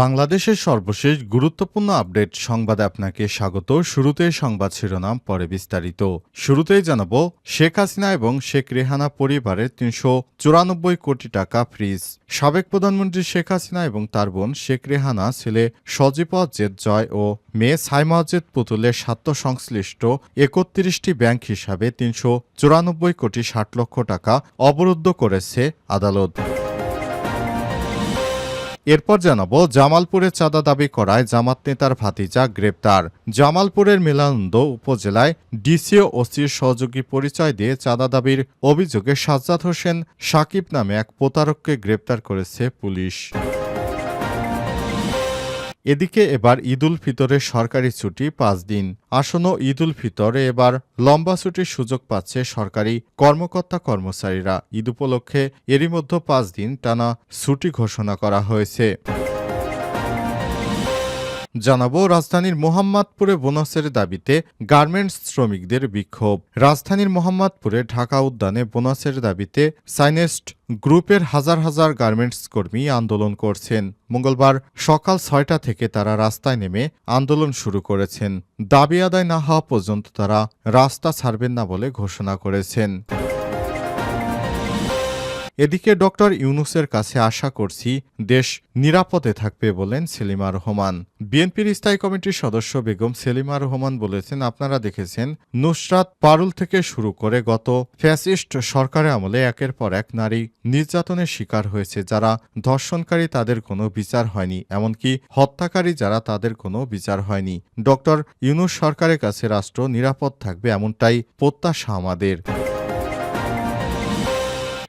বাংলাদেশের সর্বশেষ গুরুত্বপূর্ণ আপডেট সংবাদে আপনাকে স্বাগত। শুরুতে সংবাদ শিরোনাম, পরে বিস্তারিত। শুরুতেই জানাব, শেখ হাসিনা এবং শেখ রেহানা পরিবারের তিনশো চুরানব্বই কোটি টাকা ফ্রিজ। সাবেক প্রধানমন্ত্রী শেখ হাসিনা এবং তার বোন শেখ রেহানা, ছেলে সজীব জেদ জয় ও মেয়ে সাইমাজেদ পুতুলের স্বার্থ সংশ্লিষ্ট একত্রিশটি ব্যাংক হিসাবে তিনশো চুরানব্বই কোটি ষাট লক্ষ টাকা অবরুদ্ধ করেছে আদালত। এরপর জানাব, জামালপুরে চাঁদা দাবি করায় জামাত নেতার ভাতিজা গ্রেপ্তার। জামালপুরের মেলানন্দ উপজেলায় ডিসিও ওসির সহযোগী পরিচয় দিয়ে চাঁদা দাবির অভিযোগে সাজ্জাদ হোসেন সাকিব নামে এক প্রতারককে গ্রেপ্তার করেছে পুলিশ। এদিকে এবার ঈদুল ফিতরের সরকারি ছুটি পাঁচ দিন। আসন্ন ঈদুল ফিতরে এবার লম্বা ছুটির সুযোগ পাচ্ছে সরকারি কর্মকর্তা কর্মচারীরা। ঈদ উপলক্ষে এরই মধ্যে পাঁচ দিন টানা ছুটি ঘোষণা করা হয়েছে। জানাব, রাজধানীর মোহাম্মদপুরে বোনাসের দাবিতে গার্মেন্টস শ্রমিকদের বিক্ষোভ। রাজধানীর মোহাম্মদপুরে ঢাকা উদ্যানে বোনাসের দাবিতে সাইনেস্ট গ্রুপের হাজার হাজার গার্মেন্টস কর্মী আন্দোলন করছেন। মঙ্গলবার সকাল ছয়টা থেকে তারা রাস্তায় নেমে আন্দোলন শুরু করেছেন। দাবি আদায় না হওয়া পর্যন্ত তারা রাস্তা ছাড়বেন না বলে ঘোষণা করেছেন। এদিকে ডক্টর ইউনুসের কাছে আশা করছি দেশ নিরাপদে থাকবে বলেন সেলিমা রহমান। বিএনপির স্থায়ী কমিটির সদস্য বেগম সেলিমা রহমান বলেছেন, আপনারা দেখেছেন, নুসরাত পারুল থেকে শুরু করে গত ফ্যাসিস্ট সরকারের আমলে একের পর এক নারী নির্যাতনের শিকার হয়েছে, যারা ধর্ষণকারী তাদের কোনো বিচার হয়নি, এমনকি হত্যাকারী যারা তাদের কোনো বিচার হয়নি। ডক্টর ইউনুস সরকারের কাছে রাষ্ট্র নিরাপদ থাকবে এমনটাই প্রত্যাশা আমাদের।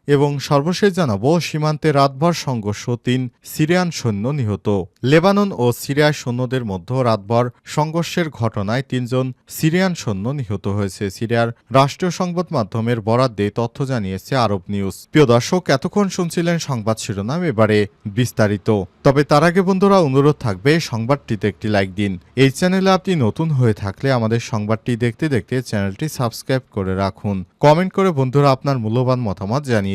এবং সর্বশেষ জানাব, সীমান্তে রাতভর সংঘর্ষ তিন সিরিয়ান সৈন্য নিহত। লেবানন ও সিরিয়ার সৈন্যদের মধ্যে রাতভর সংঘর্ষের ঘটনায় তিনজন সিরিয়ান সৈন্য নিহত হয়েছে। সিরিয়ার রাষ্ট্রীয় সংবাদ মাধ্যমের বরাদ দিয়ে তথ্য জানিয়েছে আরব নিউজ। প্রিয় দর্শক, এতক্ষণ শুনছিলেন সংবাদ শিরোনাম, এবারে বিস্তারিত। তবে তার আগে বন্ধুরা, অনুরোধ থাকবে, সংবাদটিতে একটি লাইক দিন। এই চ্যানেলে আপনি নতুন হয়ে থাকলে আমাদের সংবাদটি দেখতে দেখতে চ্যানেলটি সাবস্ক্রাইব করে রাখুন। কমেন্ট করে বন্ধুরা আপনার মূল্যবান মতামত জানিয়ে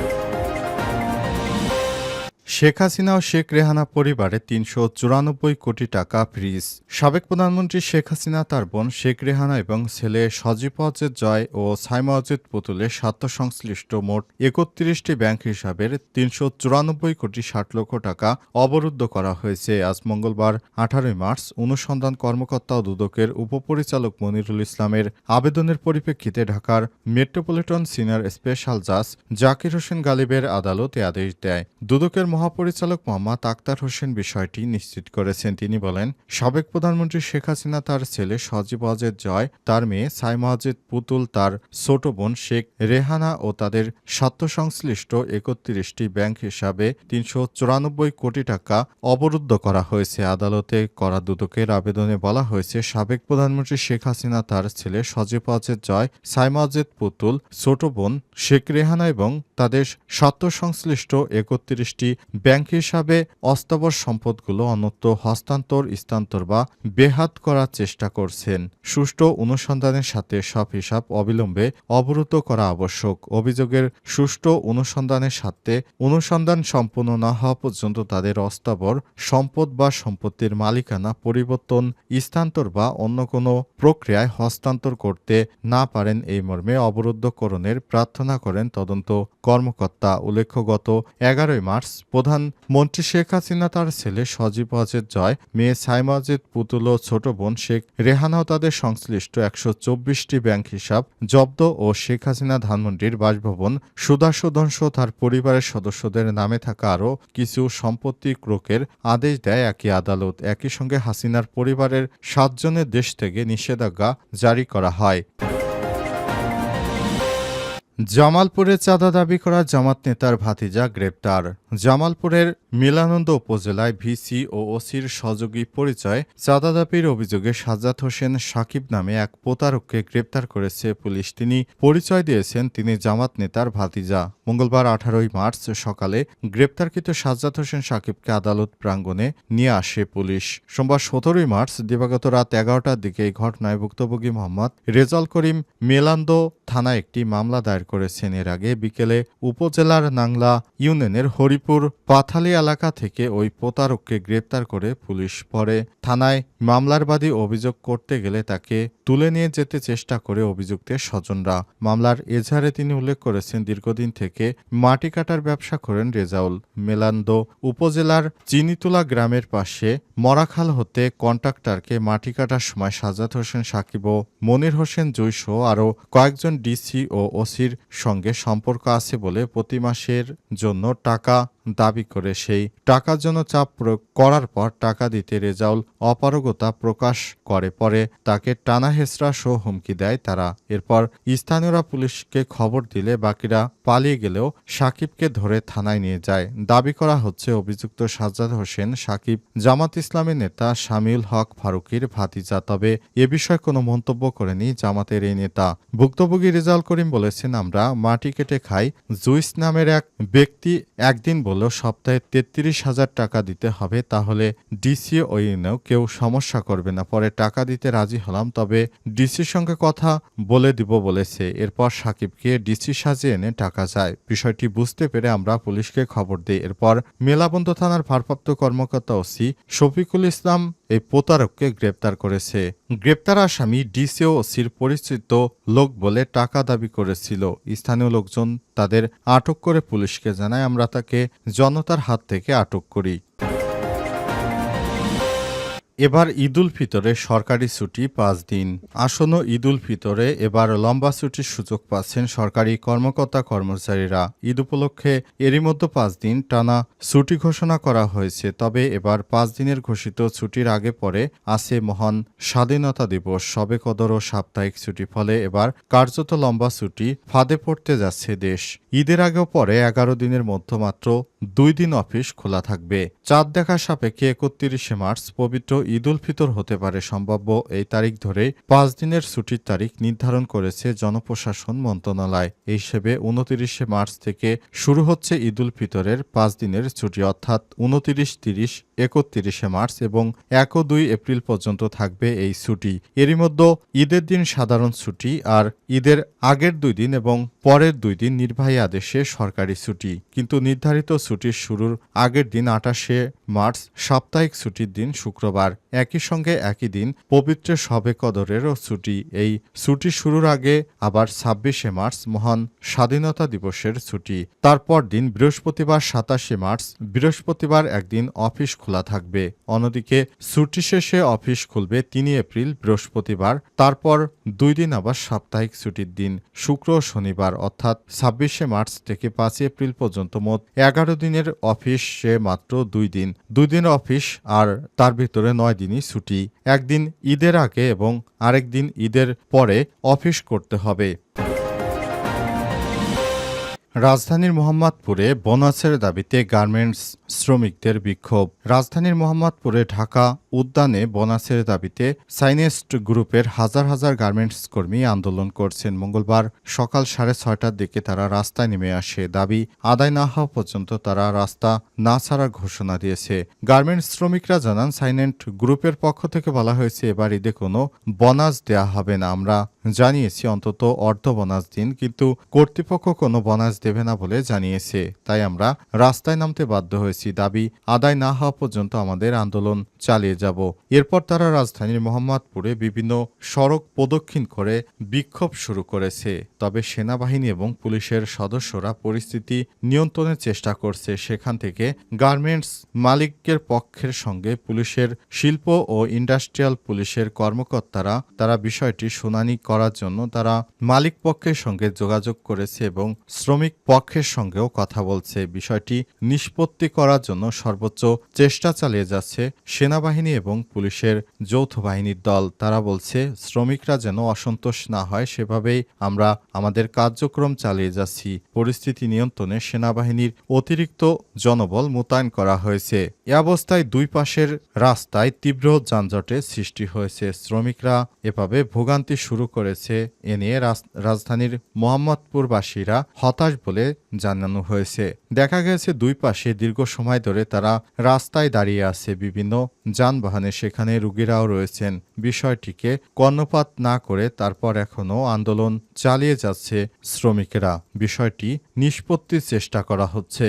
শেখ হাসিনা ও শেখ রেহানা পরিবারে তিনশো চুরানব্বই কোটি টাকা ফ্রিজ সাবেক প্রধানমন্ত্রী শেখ হাসিনা, তার বোন শেখ রেহানা এবং ছেলে সজীব অজেদ জয় ও সাইমা অজেদ পুতুলের স্বার্থ সংশ্লিষ্ট মোট একত্রিশটি ব্যাংক হিসাবের তিনশো চুরানব্বই কোটি ষাট লক্ষ টাকা অবরুদ্ধ করা হয়েছে। আজ মঙ্গলবার, আঠারোই মার্চ, অনুসন্ধান কর্মকর্তা ও দুদকের উপপরিচালক মনিরুল ইসলামের আবেদনের পরিপ্রেক্ষিতে ঢাকার মেট্রোপলিটন সিনিয়র স্পেশাল জাজ জাকির হোসেন গালিবের আদালত আদেশ দেয়। দুদকের মহাপরিচালক মোহাম্মদ আক্তার হোসেন বিষয়টি নিশ্চিত করেছেন। তিনি বলেন, সাবেক প্রধানমন্ত্রী শেখ হাসিনা তার ছেলে সজীব অজেদ জয়, তার মেয়ে সাইমা অজেদ পুতুল, তার ছোট বোন শেখ রেহানা ও তাদের স্বার্থ সংশ্লিষ্ট একত্রিশটি ব্যাংক হিসাবে তিনশো চুরানব্বই কোটি টাকা অবরুদ্ধ করা হয়েছে। আদালতে করা দুদকের আবেদনে বলা হয়েছে, সাবেক প্রধানমন্ত্রী শেখ হাসিনা তার ছেলে সজীব অজেদ জয়, সাইমা অজেদ পুতুল, ছোট বোন শেখ রেহানা এবং তাদের স্বার্থ সংশ্লিষ্ট একত্রিশটি ব্যাংক হিসাবে অস্থাবর সম্পদগুলো অন্যত্র হস্তান্তর, স্থানান্তর বা বেহাত করার চেষ্টা করছেন। সুষ্ঠু অনুসন্ধানের সাথে সব হিসাব অবিলম্বে অবরুদ্ধ করা আবশ্যক। অভিযোগের সুষ্ঠু অনুসন্ধানের সাথে অনুসন্ধান সম্পূর্ণ না হওয়া পর্যন্ত তাদের অস্থাবর সম্পদ বা সম্পত্তির মালিকানা পরিবর্তন, স্থানান্তর বা অন্য কোনো প্রক্রিয়ায় হস্তান্তর করতে না পারেন এই মর্মে অবরুদ্ধকরণের প্রার্থনা করেন তদন্ত কর্মকর্তা। উল্লেখ্য, গত এগারোই মার্চ প্রধানমন্ত্রী শেখ হাসিনা, তার ছেলে সজীব অজেদ জয়, মেয়ে সাইমা অজেদ পুতুল ও ছোট বোন শেখ রেহানাও তাদের সংশ্লিষ্ট একশো চব্বিশটি ব্যাংক হিসাব জব্দ ও শেখ হাসিনা ধানমন্ডির বাসভবন সুদাসোধনস তার পরিবারের সদস্যদের নামে থাকা আরও কিছু সম্পত্তি ক্রোকের আদেশ দেয় একই আদালত। একই সঙ্গে হাসিনার পরিবারের সাতজনের দেশ থেকে নিষেধাজ্ঞা জারি করা হয়। জামালপুরে চাঁদা দাবি করা জামাত নেতার ভাতিজা গ্রেপ্তার। জামালপুরের মিলানন্দ উপজেলায় ভিসি ও ওসির সহযোগী পরিচয় চাঁদা দাবির অভিযোগে সাজ্জাদ হোসেন সাকিব নামে এক প্রতারককে গ্রেপ্তার করেছে পুলিশ। তিনি পরিচয় দিয়েছেন তিনি জামাত নেতার ভাতিজা। মঙ্গলবার আঠারোই মার্চ সকালে গ্রেপ্তারকৃত সাজ্জাদ হোসেন সাকিবকে আদালত প্রাঙ্গণে নিয়ে আসে পুলিশ। সোমবার সতেরোই মার্চ দিবাগত রাত এগারোটার দিকে এই ঘটনায় ভুক্তভোগী মোহাম্মদ রেজাল করিম মেলান্দো থানায় একটি মামলা দায়ের করেছেন। এর আগে বিকেলে উপজেলার নাংলা ইউনিয়নের হরিপুর পাথালি এলাকা থেকে ওই প্রতারককে গ্রেপ্তার করে পুলিশ পরে থানায় মামলার বাদী অভিযোগ করতে গেলে তাকে তুলে নিয়ে যেতে চেষ্টা করে অভিযুক্তের স্বজনরা। মামলার এজাহারে তিনি উল্লেখ করেছেন, দীর্ঘদিন থেকে মাটি কাটার ব্যবসা করেন রেজাউল মেলান্দো। উপজেলার চিনিতুলা গ্রামের পাশে মরাখাল হতে কন্ট্রাক্টরকে মাটি কাটার সময় সাজাদ হোসেন সাকিব ও মনির হোসেন জৈশ আরও কয়েকজন ডিসি ও ওসির সঙ্গে সম্পর্ক আছে বলে প্রতি মাসের জন্য টাকা দাবি করে সেই টাকার জন্য চাপ প্রয়োগ করার পর টাকা দিতে রেজাউল অপারগতা প্রকাশ করে। পরে তাকে টানা হেসরা সহ হুমকি দেয় তারা। এরপর স্থানীয়রা পুলিশকে খবর দিলে বাকিরা পালিয়ে গেলেও সাকিবকে ধরে থানায় নিয়ে যায়। দাবি করা হচ্ছে, অভিযুক্ত সাজ্জাদ হোসেন, সাকিব, জামাত ইসলামের নেতা শামিউল হক ফারুকির ভাতিজা। তবে এ বিষয়ে কোনো মন্তব্য করেনি জামাতের এই নেতা। ভুক্তভোগী রেজাউল করিম বলেছেন, আমরা মাটি কেটে খাই। জুইস নামের এক ব্যক্তি একদিন বলল, সপ্তাহে তেত্রিশ হাজার টাকা দিতে হবে, তাহলে ডিসি ও ইউনেও কেউ সমস্যা করবে না। পরে টাকা দিতে রাজি হলাম, তবে ডিসির সঙ্গে কথা বলে দিব বলেছে। এরপর সাকিবকে ডিসি সাজিয়ে এনে টাকা যায় বিষয়টি বুঝতে পেরে আমরা পুলিশকে খবর দিই। এরপর মেলাবন্ধ থানার ভারপ্রাপ্ত কর্মকর্তা ওসি শফিকুল ইসলাম এই প্রতারককে গ্রেপ্তার করেছে। গ্রেপ্তার আসামি ডিসিওসির ওসির পরিচিত লোক বলে টাকা দাবি করেছিল। স্থানীয় লোকজন তাদের আটক করে পুলিশকে জানায়, আমরা তাকে জনতার হাত থেকে আটক করি। এবার ঈদুল ফিতরে সরকারি ছুটি পাঁচ দিন। আসন্ন ঈদুল ফিতরে এবার লম্বা ছুটির সুযোগ পাচ্ছেন সরকারি কর্মকর্তা কর্মচারীরা। ঈদ উপলক্ষে এরই মধ্যে পাঁচ দিন টানা ছুটি ঘোষণা করা হয়েছে, তবে এবার পাঁচ দিনের ঘোষিত ছুটির আগে পরে আছে মহান স্বাধীনতা দিবস। সবে কদর ও সাপ্তাহিক ছুটি, ফলে এবার কার্যত লম্বা ছুটি ফাঁদে পড়তে যাচ্ছে দেশ। ঈদের আগেও পরে এগারো দিনের মধ্যে মাত্র দুই দিন অফিস খোলা থাকবে। চাঁদ দেখার সাপেক্ষে একত্রিশে মার্চ পবিত্র ঈদ উল ফিতর হতে পারে সম্ভাব্য এই তারিখ ধরে পাঁচ দিনের ছুটির তারিখ নির্ধারণ করেছে জনপ্রশাসন মন্ত্রণালয়। এই হিসেবে উনতিরিশে মার্চ থেকে শুরু হচ্ছে ঈদ উল ফিতরের পাঁচ দিনের ছুটি, অর্থাৎ উনতিরিশ, তিরিশ, একত্রিশে মার্চ এবং এক ও দুই এপ্রিল পর্যন্ত থাকবে এই ছুটি। এরই মধ্যে ঈদের দিন সাধারণ ছুটি আর ঈদের আগের দুই দিন এবং পরের দুই দিন নির্বাহী আদেশে সরকারি ছুটি। কিন্তু নির্ধারিত ছুটির শুরুর আগের দিন আটাশে মার্চ সাপ্তাহিক ছুটির দিন শুক্রবার। একই সঙ্গে একই দিন পবিত্র শবে কদরেরও ছুটি। এই ছুটি শুরুর আগে আবার ছাব্বিশে মার্চ মহান স্বাধীনতা দিবসের ছুটি। তারপর দিন বৃহস্পতিবার সাতাশে মার্চ, বৃহস্পতিবার একদিন অফিস খোলা থাকবে। অন্যদিকে ছুটি শেষে অফিস খুলবে তিন এপ্রিল, বৃহস্পতিবার। তারপর দুই দিন আবার সাপ্তাহিক ছুটির দিন, শুক্র শনিবার। অর্থাৎ ছাব্বিশে মার্চ থেকে পাঁচ এপ্রিল পর্যন্ত মোট এগারো দিনের অফিসে মাত্র দুই দিন। দুই দিনের অফিস আর তার ভিতরে নয় দিনই ছুটি, একদিন ঈদের আগে এবং আরেক দিন ঈদের পরে অফিস করতে হবে। রাজধানীর মোহাম্মদপুরে বোনাসের দাবিতে গার্মেন্টস শ্রমিকদের বিক্ষোভ। রাজধানীর মোহাম্মদপুরে ঢাকা উদ্যানে বোনাসের দাবিতে সাইনেস্ট গ্রুপের হাজার হাজার গার্মেন্টস কর্মী আন্দোলন করছেন। মঙ্গলবার সকাল সাড়ে ছয়টার দিকে তারা রাস্তায় নেমে আসে। দাবি, আদায় না হওয়া পর্যন্ত তারা রাস্তা না ছাড়ার ঘোষণা দিয়েছে। গার্মেন্টস শ্রমিকরা জানান, সাইনেন্ট গ্রুপের পক্ষ থেকে বলা হয়েছে এবার ঈদে কোনো বোনাস দেয়া হবে না। আমরা জানিয়েছি, অন্তত অর্ধ বোনাস দিন, কিন্তু কর্তৃপক্ষ কোনো বোনাস দেবে না বলে জানিয়েছে। তাই আমরা রাস্তায় নামতে বাধ্য হয়েছি। দাবি, আদায় না হওয়া পর্যন্ত আমাদের আন্দোলন চালিয়ে যাব। এরপর তারা রাজধানীর মোহাম্মদপুরে বিভিন্ন সড়ক প্রদক্ষিণ করে বিক্ষোভ শুরু করেছে। তবে সেনাবাহিনী এবং পুলিশের সদস্যরা পরিস্থিতি নিয়ন্ত্রণের চেষ্টা করছে। সেখান থেকে গার্মেন্টস মালিকের পক্ষের সঙ্গে পুলিশের শিল্প ও ইন্ডাস্ট্রিয়াল পুলিশের কর্মকর্তারা তারা বিষয়টি শুনানি করার জন্য তারা মালিক পক্ষের সঙ্গে যোগাযোগ করেছে এবং শ্রমিক পক্ষের সঙ্গেও কথা বলছে। বিষয়টি নিষ্পত্তি করার করার জন্য সর্বোচ্চ চেষ্টা চালিয়ে যাচ্ছে সেনাবাহিনী এবং পুলিশের যৌথ বাহিনীর দল। তারা বলছে, শ্রমিকরা যেন অসন্তোষ না হয়, সেভাবেই আমরা আমাদের কার্যক্রম চালিয়ে যাচ্ছি। পরিস্থিতি নিয়ন্ত্রণে সেনাবাহিনীর অতিরিক্ত জনবল মোতায়েন করা হয়েছে। এ অবস্থায় দুই পাশের রাস্তায় তীব্র যানজটের সৃষ্টি হয়েছে। শ্রমিকরা এভাবে ভোগান্তি শুরু করেছে। এ নিয়ে রাজ- রাজধানীর মোহাম্মদপুরবাসীরা হতাশ বলে জানানো হয়েছে। দেখা গেছে, দুই পাশে দীর্ঘ সময় ধরে তারা রাস্তায় দাঁড়িয়ে আছে বিভিন্ন যানবাহনে। সেখানে রুগীরাও রয়েছেন। বিষয়টিকে কর্ণপাত না করে তারপর এখনও আন্দোলন চালিয়ে যাচ্ছে শ্রমিকেরা। বিষয়টি নিষ্পত্তির চেষ্টা করা হচ্ছে।